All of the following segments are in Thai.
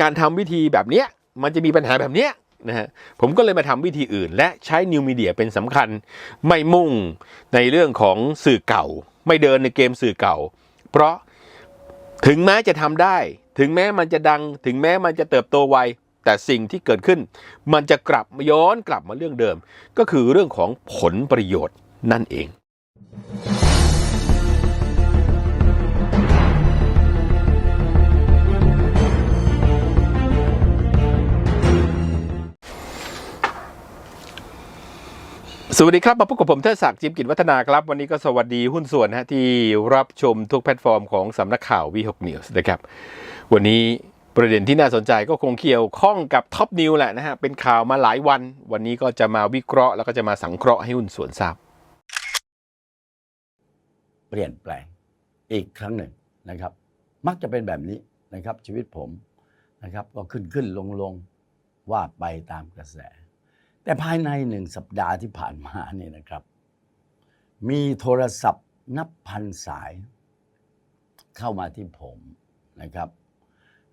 การทำวิธีแบบเนี้ยมันจะมีปัญหาแบบเนี้ยนะฮะผมก็เลยมาทำวิธีอื่น และใช้นิวมีเดียเป็นสำคัญไม่มุ่งในเรื่องของสื่อเก่า ไม่เดินในเกมสื่อเก่า เพราะถึงแม้จะทำได้ ถึงแม้มันจะดัง ถึงแม้มันจะเติบโตไวแต่สิ่งที่เกิดขึ้น มันจะกลับมาย้อนกลับมาเรื่องเดิม ก็คือเรื่องของผลประโยชน์นั่นเอง สวัสดีครับ มาพบกับผมเทศศักดิ์จิมกิจวัฒนาครับ วันนี้ก็สวัสดีหุ้นส่วนนะฮะที่รับชมทุกแพลตฟอร์มของสำนักข่าววีหกนิวส์นะครับ วันนี้ประเด็นที่น่าสนใจก็คงเกี่ยวข้องกับท็อปนิวแหละนะฮะ เป็นข่าวมาหลายวัน วันนี้ก็จะมาวิเคราะห์ แล้วก็จะมาสังเคราะห์ให้หุ้นส่วนทราบ เปลี่ยนแปลงอีกครั้งหนึ่งนะครับ มักจะเป็นแบบนี้นะครับชีวิตผมนะครับ ก็ขึ้นขึ้นลงลงว่าไปตามกระแส แต่ภายในหนึ่งสัปดาห์ที่ผ่านมาเนี่ยนะครับ มีโทรศัพท์นับพันสาย เข้ามาที่ผมนะครับ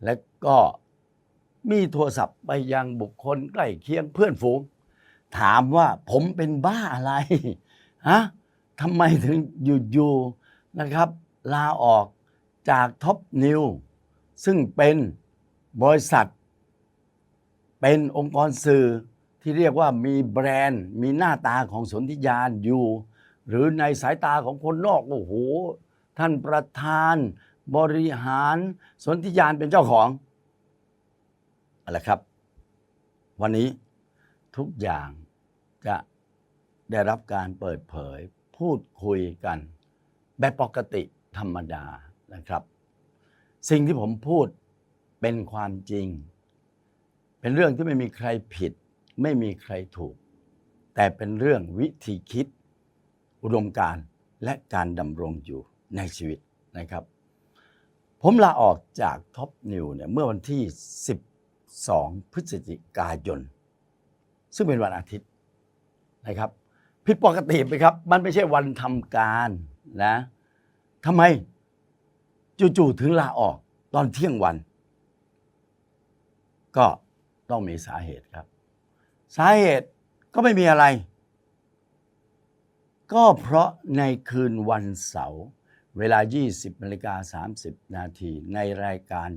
และก็มีโทรศัพท์ไปยังบุคคลใกล้เคียงเพื่อนฝูง ถามว่าผมเป็นบ้าอะไรฮะทำไมถึงอยู่ๆนะครับ ลาออกจากท็อปนิวซึ่งเป็นบริษัท เป็นองค์กรสื่อ ที่เรียกว่ามีแบรนด์ มีหน้าตาของสนธิยานอยู่ หรือในสายตาของคนนอกโอ้โหท่านประธานบริหารสนธิยานเป็นเจ้าของอะไรครับ วันนี้ทุกอย่างจะได้รับการเปิดเผย พูดคุยกัน แบบปกติธรรมดานะครับ สิ่งที่ผมพูดเป็นความจริง เป็นเรื่องที่ไม่มีใครผิด ไม่มีใครถูก แต่เป็นเรื่องวิธีคิด อุดมการและการดำรงอยู่ในชีวิตนะครับ ผมลาออกจากท็อปนิวเนี่ยเมื่อวันที่ 12 พฤศจิกายน ซึ่งเป็นวันอาทิตย์นะครับผิดปกติไปครับ มันไม่ใช่วันทำการนะทำไมจู่ๆถึงลาออกตอนเที่ยงวัน ก็ต้องมีสาเหตุครับ สาเหตุก็ไม่มีอะไร ก็เพราะในคืนวันเสาร์เวลา 20นาฬิกา30 นาทีในรายการ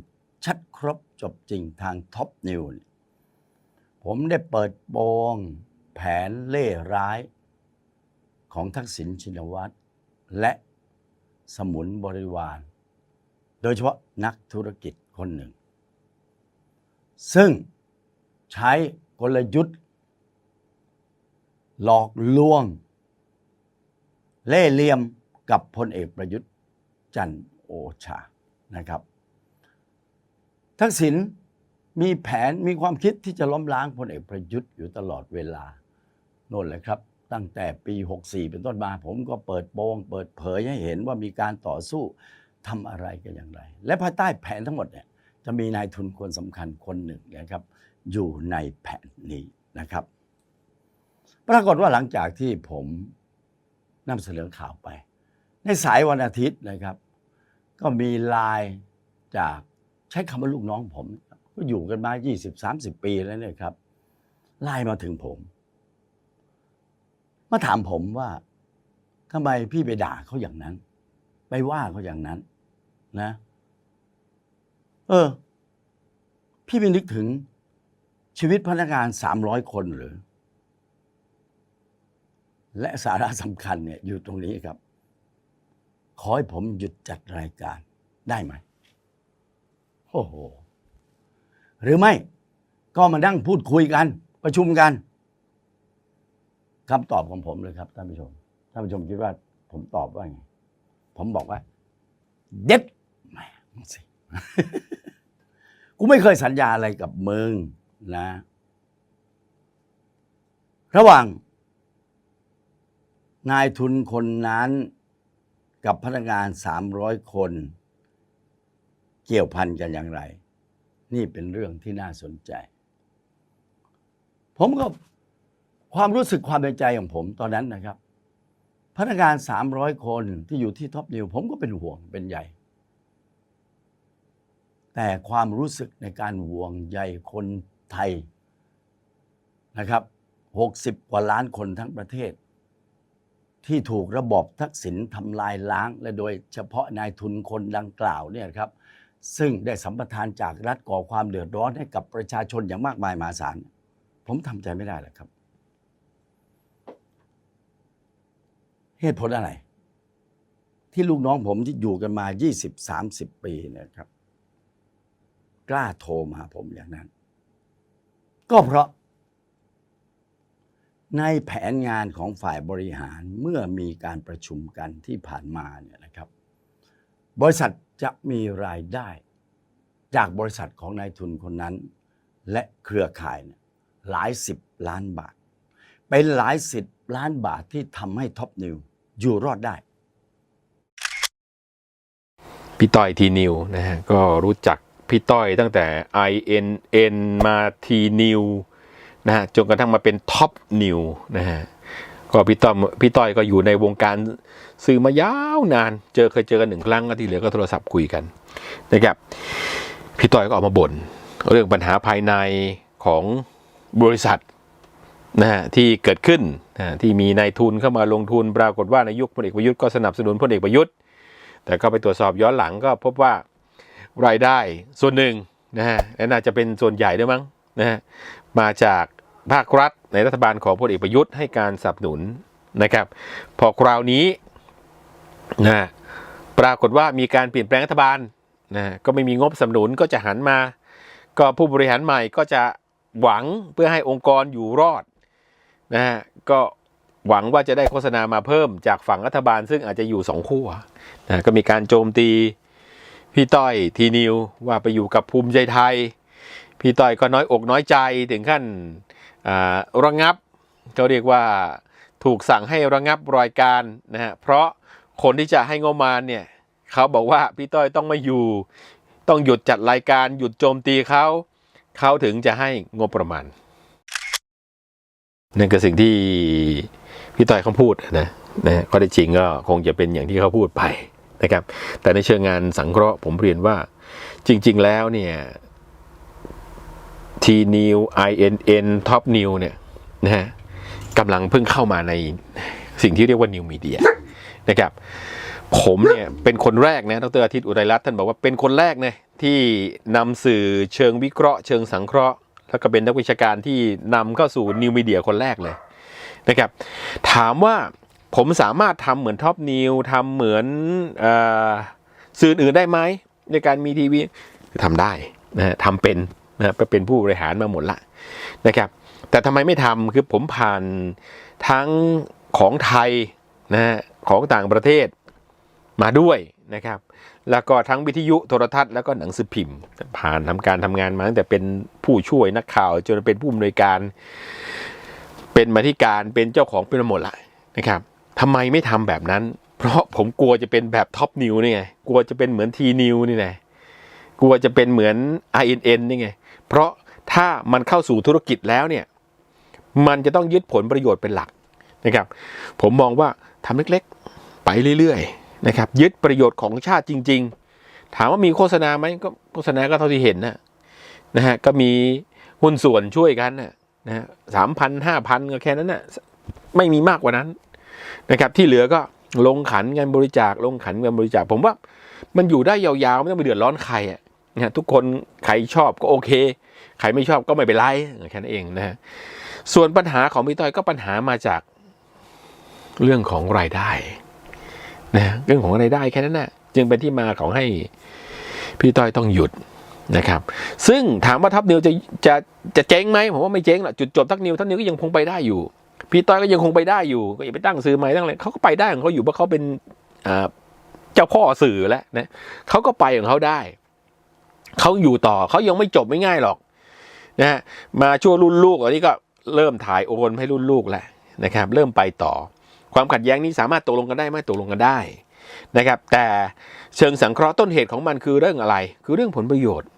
ชัดครบจบจริงทางท็อปนิวผมได้เปิดโปงแผนเล่ร้ายของทักษิณชินวัตรและสมุนบริวาร โดยเฉพาะนักธุรกิจคนหนึ่ง ซึ่งใช้กลยุทธ์ หลอกลวง เล่เหลี่ยมกับพลเอกประยุทธ์จันทร์โอชานะครับ ทักษิณมีแผนมีความคิดที่จะล้มล้างพลเอกประยุทธ์อยู่ตลอดเวลาโน่นแหละครับ ตั้งแต่ปี 64 เป็นต้นมา ผมก็เปิดโปงเปิดเผยให้เห็นว่ามีการต่อสู้ทำอะไรกันอย่างไร และภายใต้แผนทั้งหมดเนี่ยจะมีนายทุนคนสำคัญคนหนึ่งนะครับ อยู่ในแผนนี้นะครับ ปรากฏว่าหลังจากที่ผมนำเสนอข่าวไป ในสายวันอาทิตย์นะครับ ก็มีไลน์จากใช้คำว่าลูกน้องผม ก็อยู่กันมา 20-30 ปีแล้วเนี่ยครับไลน์มาถึงผม มาถามผมว่าทำไมพี่ไปด่าเขาอย่างนั้น ไปว่าเขาอย่างนั้น นะ เออ พี่ไม่นึกถึงชีวิตพนักงาน300คนหรือ และสาระสำคัญเนี่ยอยู่ตรงนี้ครับ ขอให้ผมหยุดจัดรายการได้ไหมโอ้โห หรือไม่ก็มานั่งพูดคุยกัน ประชุมกันคำตอบของผมเลยครับท่านผู้ชมท่านผู้ชมคิดว่า ผมตอบว่าไงผมบอกว่า เด็ดแหมสิกูไม่เคยสัญญาอะไรกับมึงนะ ระหว่าง นายทุนคนนั้นกับพนักงาน300คน เกี่ยวพันกันอย่างไร นี่เป็นเรื่องที่น่าสนใจ ผมก็ความรู้สึกความในใจของผมตอนนั้นนะครับ พนักงาน300คนที่อยู่ที่ท็อปนิวผมก็เป็นห่วงเป็นใหญ่ แต่ความรู้สึกในการห่วงใยคนไทยนะครับ60กว่าล้านคนทั้งประเทศ ที่ถูกระบอบทักษิณทำลายล้าง และโดยเฉพาะนายทุนคนดังกล่าวเนี่ยครับซึ่งได้สัมปทานจากรัฐก่อความเดือดร้อนให้กับประชาชนอย่างมากมายมหาศาลผมทำใจไม่ได้หรอกครับ เหตุผลอะไร ที่ลูกน้องผมที่อยู่กันมา 20-30 ปีเนะครับ กล้าโทรมาผมอย่างนั้น ก็เพราะ ในแผนงานของฝ่ายบริหารเมื่อมีการประชุมกันที่ผ่านมาเนี่ยนะครับ บริษัทจะมีรายได้ จากบริษัทของนายทุนคนนั้น และเครือข่ายเนี่ยหลายสิบล้านบาท เป็นหลายสิบล้านบาทที่ทำให้ท็อปนิวอยู่รอดได้ พี่ต้อยทีนิวนะฮะก็รู้จักพี่ต้อยตั้งแต่ INN มาทีนิว นะฮะจนกระทั่งมาเป็นท็อปนิวนะฮะก็พี่ต้อมพี่ต้อยก็อยู่ในวงการสื่อมายาวนาน เจอเคยเจอกันหนึ่งครั้งก็ที่เหลือก็โทรศัพท์คุยกันนะครับพี่ต้อยก็ออกมาบ่นเรื่องปัญหาภายในของบริษัทนะฮะที่เกิดขึ้นนะที่มีนายทุนเข้ามาลงทุนปรากฏว่าในยุคพลเอกประยุทธ์ก็สนับสนุนพลเอกประยุทธ์ แต่ก็ไปตรวจสอบย้อนหลังก็พบว่ารายได้ส่วนหนึ่งนะฮะและน่าจะเป็นส่วนใหญ่ด้วยมั้งนะฮะมาจาก ภาครัฐในรัฐบาลของพลเอกประยุทธ์ให้การสนับสนุนนะครับ พอคราวนี้นะปรากฏว่ามีการเปลี่ยนแปลงรัฐบาลนะก็ไม่มีงบสนับสนุนก็จะหันมา ก็ผู้บริหารใหม่ก็จะหวังเพื่อให้องค์กรอยู่รอดนะฮะก็หวังว่าจะได้โฆษณามาเพิ่มจากฝั่งรัฐบาล ซึ่งอาจจะอยู่สองขั้วนะก็มีการโจมตีพี่ต้อยทีนิวว่าไปอยู่กับภูมิใจไทย พี่ต้อยก็น้อยอกน้อยใจถึงขั้น ระงับเขาเรียกว่าถูกสั่งให้ระงับรายการนะฮะเพราะคนที่จะให้งบประมาณเนี่ยเขาบอกว่าพี่ต้อยต้องไม่อยู่ ต้องหยุดจัดรายการหยุดโจมตีเขาเขาถึงจะให้งบประมาณนั่นคือสิ่งที่พี่ต้อยเขาพูดนะนะข้อได้จริงก็คงจะเป็นอย่างที่เขาพูดไปนะครับ แต่ในเชิงงานสังเคราะห์ผมเรียนว่าจริง ๆ แล้วเนี่ย T New INN Top New เนี่ยนะฮะกำลังเพิ่งเข้ามาในสิ่งที่เรียกว่า New Media นะครับผมเนี่ยเป็นคนแรกนะดรอาทิตย์อุไรรัตน์ท่านบอกว่าเป็นคนแรกนะที่นำสื่อเชิงวิเคราะห์เชิงสังเคราะห์ แล้วก็เป็นนักวิชาการที่นำเข้าสู่นิวมีเดียคนแรกเลยนะครับถามว่าผมสามารถทำเหมือนท็อปนิวทำเหมือนอสื่ออื่นได้ไหมในการมีทีวีทำได้นะฮะทำเป็น นะฮะเป็นผู้บริหารมาหมดละนะครับ แต่ทำไมไม่ทำคือผมผ่านทั้งของไทยนะฮะของต่างประเทศมาด้วยนะครับ แล้วก็ทั้งวิทยุโทรทัศน์แล้วก็หนังสือพิมพ์ ผ่านทำการทำงานมาตั้งแต่เป็นผู้ช่วยนักข่าว จนเป็นผู้อำนวยการ เป็นมาธิการเป็นเจ้าของเป็นหมดละนะครับทำไมไม่ทำแบบนั้น เพราะผมกลัวจะเป็นแบบท็อปนิวนี่ไงกลัวจะเป็นเหมือนทีนิวนี่ไงกลัวจะเป็นเหมือน INN นี่ไง เพราะถ้ามันเข้าสู่ธุรกิจแล้วเนี่ยมันจะต้องยึดผลประโยชน์เป็นหลักนะครับ ผมมองว่าทำเล็กๆ ไปเรื่อยๆนะครับยึดประโยชน์ของชาติจริง ๆ ถามว่ามีโฆษณาไหมก็โฆษณาก็เท่าที่เห็นนะนะฮะก็มีหุ้นส่วนช่วยกันนะนะฮะสามพันห้าพันก็แค่นั้นนะไม่มีมากกว่านั้นนะครับที่เหลือก็ลงขันเงินบริจาคลงขันเงินบริจาค ผมว่ามันอยู่ได้ยาวๆ ไม่ต้องไปเดือดร้อนใครอะ นะทุกคนใครชอบก็โอเค ใครไม่ชอบก็ไม่เป็นไรแค่นั้นเองนะฮะส่วนปัญหาของพี่ต้อยก็ปัญหามาจากเรื่องของรายได้นะเรื่องของรายได้แค่นั้นนะจึงเป็นที่มาของให้พี่ต้อยต้องหยุดนะครับ ซึ่งถามว่าทัพนิวจะจะจะเจ๊งไหมผมว่าไม่เจ๊งหรอกจุดจบทัพนิวทัพนิวก็ยังคงไปได้อยู่ พี่ต้อยก็ยังคงไปได้อยู่ ก็อย่าไปตั้งซื้อใหม่ตั้งอะไรเขาก็ไปได้ของเขาอยู่เพราะเขาเป็นเจ้าพ่อสื่อแล้วนะเขาก็ไปของเขาได้ เขาอยู่ต่อเขายังไม่จบไม่ง่ายหรอกนะฮะมาชั่วรุ่นลูกอันนี้ก็เริ่มถ่ายโอนให้รุ่นลูกแล้วนะครับ เริ่มไปต่อ ความขัดแย้งนี้สามารถตกลงกันได้ไหมตกลงกันได้นะครับ แต่เชิงสังเคราะห์ต้นเหตุของมันคือเรื่องอะไร คือเรื่องผลประโยชน์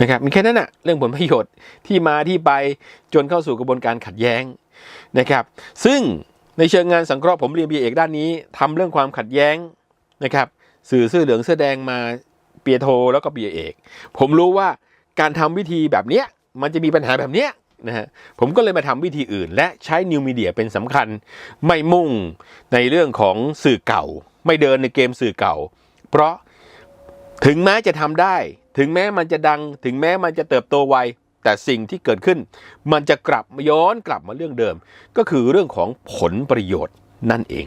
นะครับมีแค่นั้นนะเรื่องผลประโยชน์ที่มาที่ไปจนเข้าสู่กระบวนการขัดแย้งนะครับ ซึ่งในเชิงงานสังเคราะห์ผมเรียนบีเอกด้านนี้ทำเรื่องความขัดแย้งนะครับ สื่อเสื้อเหลืองเสื้อแดงมา เปียโทแล้วก็เปียเอก ผมรู้ว่าการทำวิธีแบบเนี้ยมันจะมีปัญหาแบบเนี้ยนะฮะผมก็เลยมาทำวิธีอื่น และใช้นิวมีเดียเป็นสำคัญ ไม่มุ่งในเรื่องของสื่อเก่า ไม่เดินในเกมสื่อเก่า เพราะถึงแม้จะทำได้ ถึงแม้มันจะดัง ถึงแม้มันจะเติบโตไวแต่สิ่งที่เกิดขึ้น มันจะกลับย้อนกลับมาเรื่องเดิม ก็คือเรื่องของผลประโยชน์นั่นเอง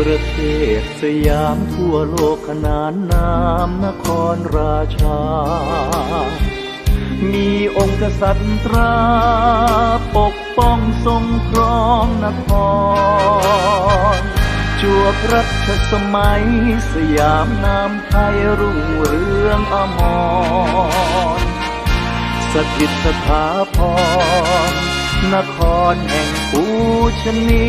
ประเทศสยามทั่วโลกขนานนามนครราชา มีองค์กษัตริย์ตรา ปกป้องทรงครองนครจวบรัชสมัยสยามนามไทยรุ่งเรืองอมร สถิตสถาพรนครแห่งปูชนี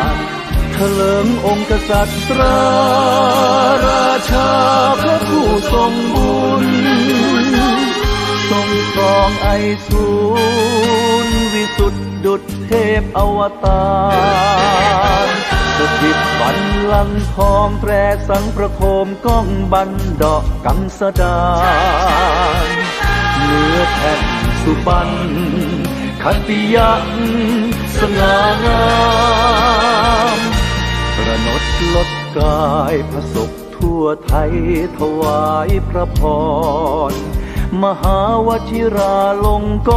น ถลิงองค์กษัตริย์ราราชาพระผู้ทรงบุญ ทรงครองไอสูรวิสุทธิดุจเทพอวตารสถิตบันลังทองแตรสังประโคมก้องบันดอกกังสดานเนื้อแผ่นสุบันขันติยักสง่างาม กายพระศกทั่วไทยถวายพระพร มหาวชิราลงก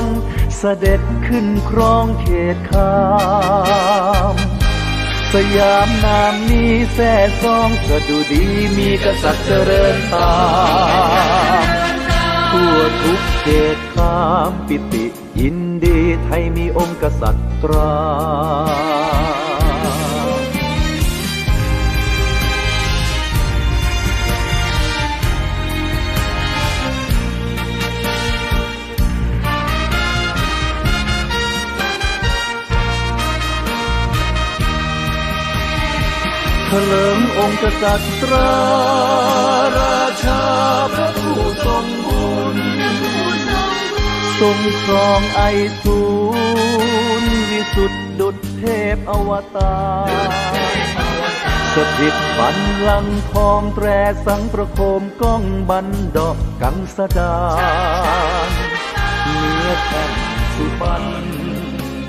รณเสด็จขึ้นครองเขตคามสยามนามนี้แท้ซองสะดุดีมีกษัตริย์เจริญตามทั่วทุกเขตคามปิติยินดีไทยมีองค์กษัตริย์ตรา ลิงองค์กษัตริย์ราราชาพระผู้ทรงบุญทรงครองไอสูรวิสุทธิดุจเทพอวตารสถิตบันลังทองแตรสังประโคมก้องบันดอกกังสดาเนื้อแผ่นสุบัน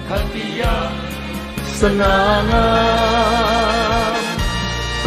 คันติยาสง่างาม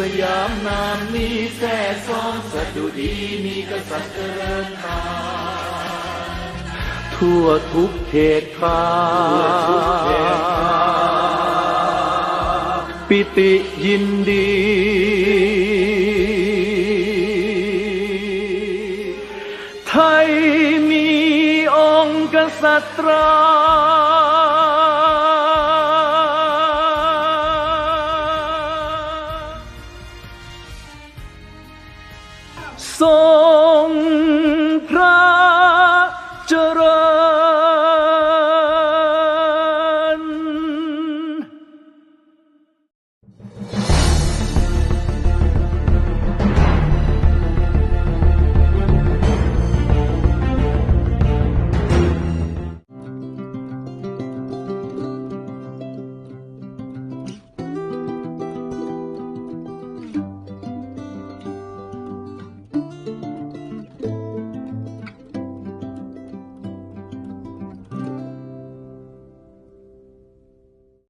สยามนามนี้แท้ซ้องสะดุดีมีกษัตริย์เจริญตาทั่วทุกเขตข้าปิติยินดี ไทยมีองค์กษัตรา